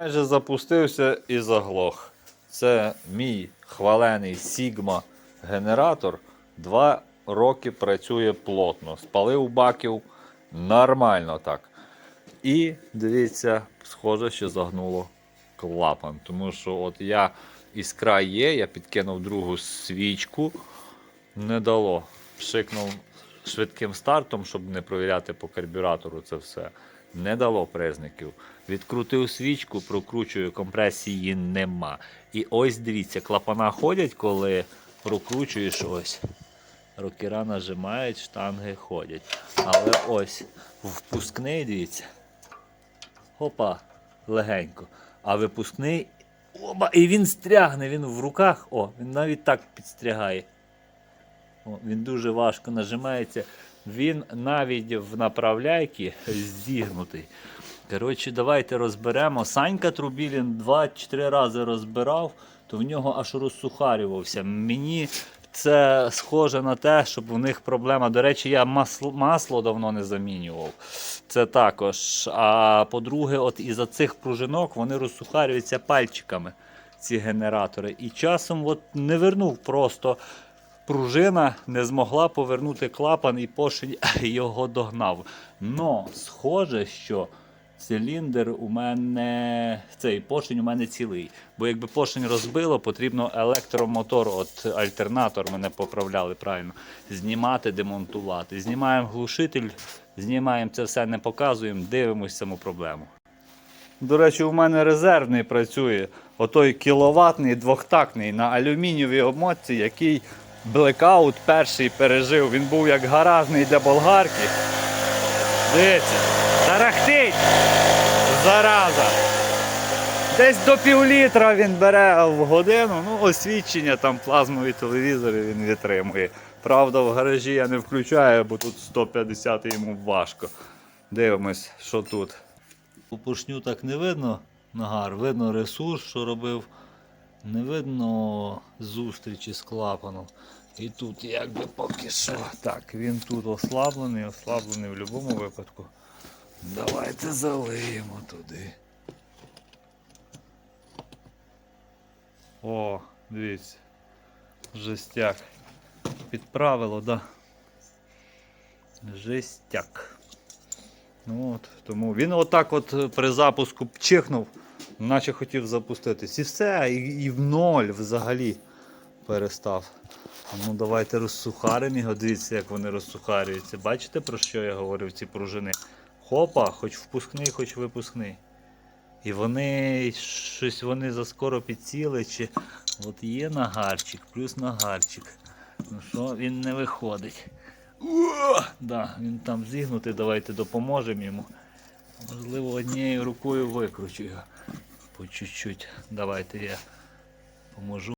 Майже запустився і заглох. Це мій хвалений Sigma генератор. Два роки працює плотно. Спалив баків нормально так. І дивіться, схоже, що загнуло клапан. Тому що от я іскра є, я підкинув другу свічку, не дало. Пшикнув швидким стартом, щоб не провіряти по карбюратору це все. Не дало признаків. Відкрутив свічку, прокручую, компресії нема. І ось дивіться, клапана ходять, коли прокручуєш ось. Рокера нажимають, штанги ходять. Але ось впускний, дивіться. Опа, легенько. А випускний. Оба, і він стрягне, він в руках. О, він навіть так підстрягає. О, він дуже важко нажимається. Він навіть в направляйки зігнутий. Коротше, давайте розберемо. Санька Трубілін 2-4 рази розбирав, то в нього аж розсухарювався. Мені це схоже на те, щоб у них проблема. До речі, я масло, масло давно не замінював. Це також. А по-друге, от із-за цих пружинок вони розсухарюються пальчиками, ці генератори. І часом от не вернув просто пружина не змогла повернути клапан і поршень його догнав. Но схоже, що циліндр у мене цей поршень у мене цілий. Бо якби поршень розбило, потрібно електромотор, от альтернатор мене поправляли правильно. Знімати, демонтувати. Знімаємо глушитель, знімаємо це все, не показуємо, дивимось саму проблему. До речі, у мене резервний працює. Отой кіловатний двохтактний на алюмінієвій обмотці, який блекаут перший пережив. Він був як гаражний для болгарки. Дивіться, тарахтить! Зараза! Десь до півлітра він бере в годину. Ну, освідчення, там плазмові телевізори він витримує. Правда, в гаражі я не включаю, бо тут 150 йому важко. Дивимось, що тут. По поршню так не видно нагар, видно ресурс, що робив. Не видно зустрічі з клапаном. І тут якби поки що. Так, він тут ослаблений, ослаблений в будь-якому випадку. Давайте залиємо туди. О, дивіться. Жестяк. Підправило, да. Жестяк. Ну от, тому він отак от при запуску чихнув, наче хотів запуститись. І все, і, і в ноль взагалі перестав. Ну давайте розсухаримо його. Дивіться, як вони розсухарюються. Бачите, про що я говорив, ці пружини? Хопа, хоч впускний, хоч випускний. І вони щось вони заскоро підсіли, чи от є нагарчик, плюс нагарчик. Ну що, він не виходить. О, да, він там зігнутий, давайте допоможемо йому. Можливо, однією рукою викручу його. По чуть-чуть. Давайте я поможу.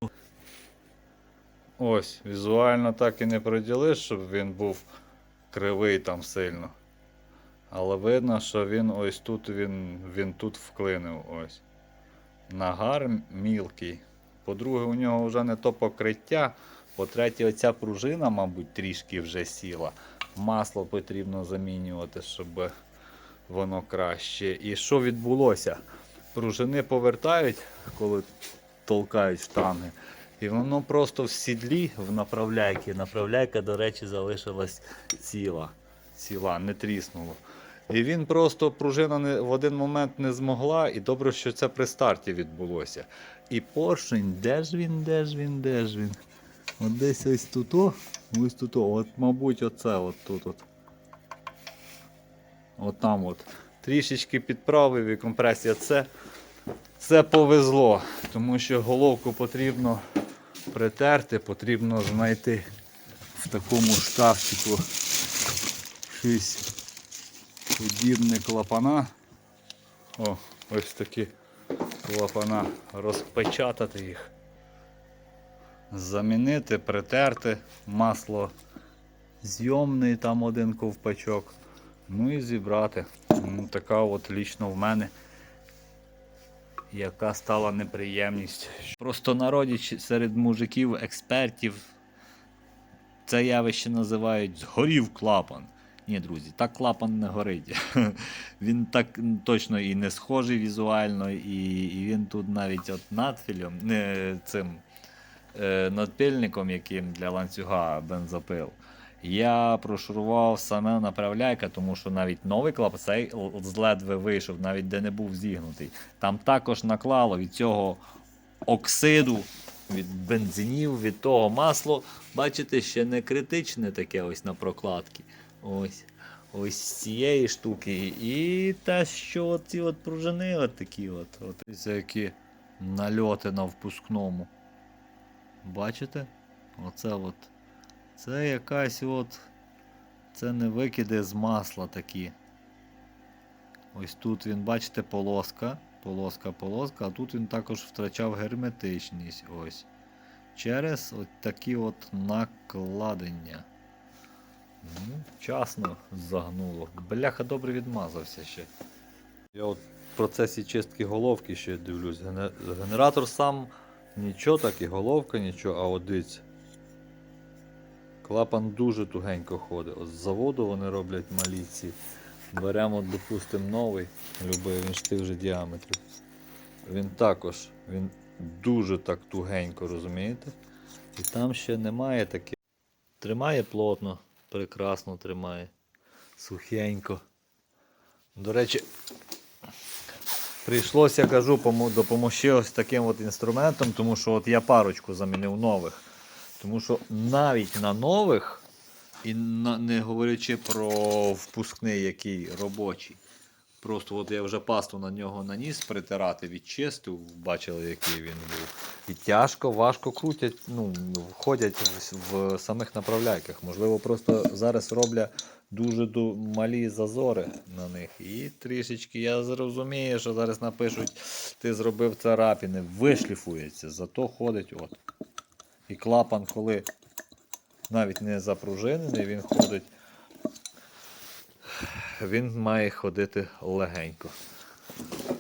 Ось, візуально так і не приділиш, щоб він був кривий там сильно. Але видно, що він ось тут він, він тут вклинив. ось. Нагар мілкий. По-друге, у нього вже не то покриття. По-третє, оця пружина, мабуть, трішки вже сіла. Масло потрібно замінювати, щоб воно краще. І що відбулося? Пружини повертають, коли толкають штанги. І воно просто в сідлі в направляйки. Направляйка, до речі, залишилась ціла. Ціла, не тріснуло. І він просто пружина не, в один момент не змогла, і добре, що це при старті відбулося. І поршень, де ж він, де ж він, де ж він? От десь ось тут, ось тут, от, мабуть, оце от тут. От. От там от. Трішечки підправив і компресія. Це, це повезло, тому що головку потрібно притерти, потрібно знайти в такому шкафчику щось подібне клапана. О, ось такі клапана. Розпечатати їх. Замінити, притерти, масло зйомний, там один ковпачок. Ну і зібрати. Ну, така от лічно в мене. Яка стала неприємність. Просто народі серед мужиків, експертів це явище називають згорів клапан. Ні, друзі, так клапан не горить. Він так точно і не схожий візуально, і, і він тут навіть от надфілем, не цим е, надпильником, яким для ланцюга бензопил. Я прошурував саме направляйка, тому що навіть новий клапан цей ледве вийшов, навіть де не був зігнутий. Там також наклало від цього оксиду, від бензинів, від того масло. Бачите, ще не критичне таке ось на прокладці. Ось. Ось з цієї штуки. І те, що ці от пружини от такі от. от. Це які нальоти на впускному. Бачите? Оце от. Це якась от. Це не викиди з масла такі. Ось тут він, бачите, полоска. Полоска, полоска, а тут він також втрачав герметичність. Ось. Через от такі от накладення. Ну, вчасно загнуло. Бляха добре відмазався ще. Я от в процесі чистки головки ще дивлюсь. Генератор сам нічого так і головка нічого, а от дивіться. Клапан дуже тугенько ходить. От з заводу вони роблять малі ці. Беремо, допустимо, новий, любий, він ж тих же діаметрів. Він також, він дуже так тугенько, розумієте? І там ще немає таке. Тримає плотно, прекрасно тримає. Сухенько. До речі, прийшлося, кажу, пому- допомогти ось таким от інструментом, тому що от я парочку замінив нових. Тому що навіть на нових, і на, не говорячи про впускний, який робочий. Просто от я вже пасту на нього наніс притирати, відчистив, бачили, який він був. І тяжко, важко крутять, ну, входять в, в самих направляйках. Можливо, просто зараз роблять дуже ду- малі зазори на них. І трішечки я зрозумію, що зараз напишуть, ти зробив царапини, вишліфується, зато ходить от. І клапан, коли навіть не запружинений, він ходить. Він має ходити легенько.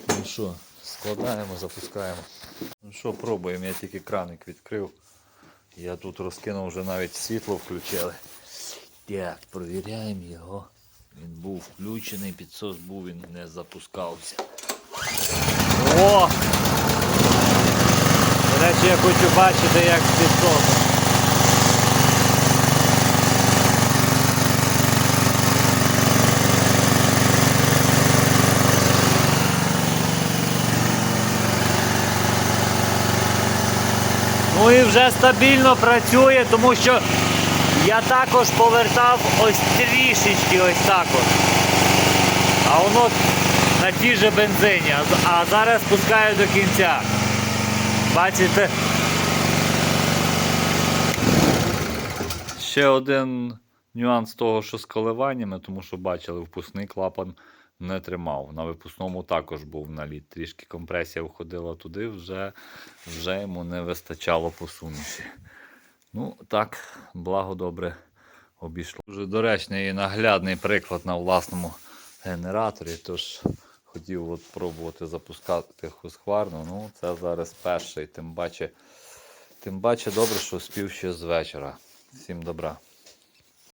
Ну що, складаємо, запускаємо. Ну що, пробуємо, я тільки краник відкрив. Я тут розкинув вже навіть світло включили. Так, провіряємо його. Він був включений, підсос був, він не запускався. О! Речі, я хочу бачити, як з підсосом. Ну і вже стабільно працює, тому що я також повертав ось трішечки ось так от. А воно на тій же бензині. А зараз спускаю до кінця. Бачите? Ще один нюанс того, що з коливаннями, тому що бачили, впускний клапан не тримав. На випускному також був наліт. Трішки компресія входила туди, вже, вже йому не вистачало по суміші. Ну, так, благо добре обійшло. Дуже доречний і наглядний приклад на власному генераторі. Тож хотів от пробувати запускати хускварну. Ну, це зараз перший. Тим паче, тим паче добре, що спів ще з вечора. Всім добра.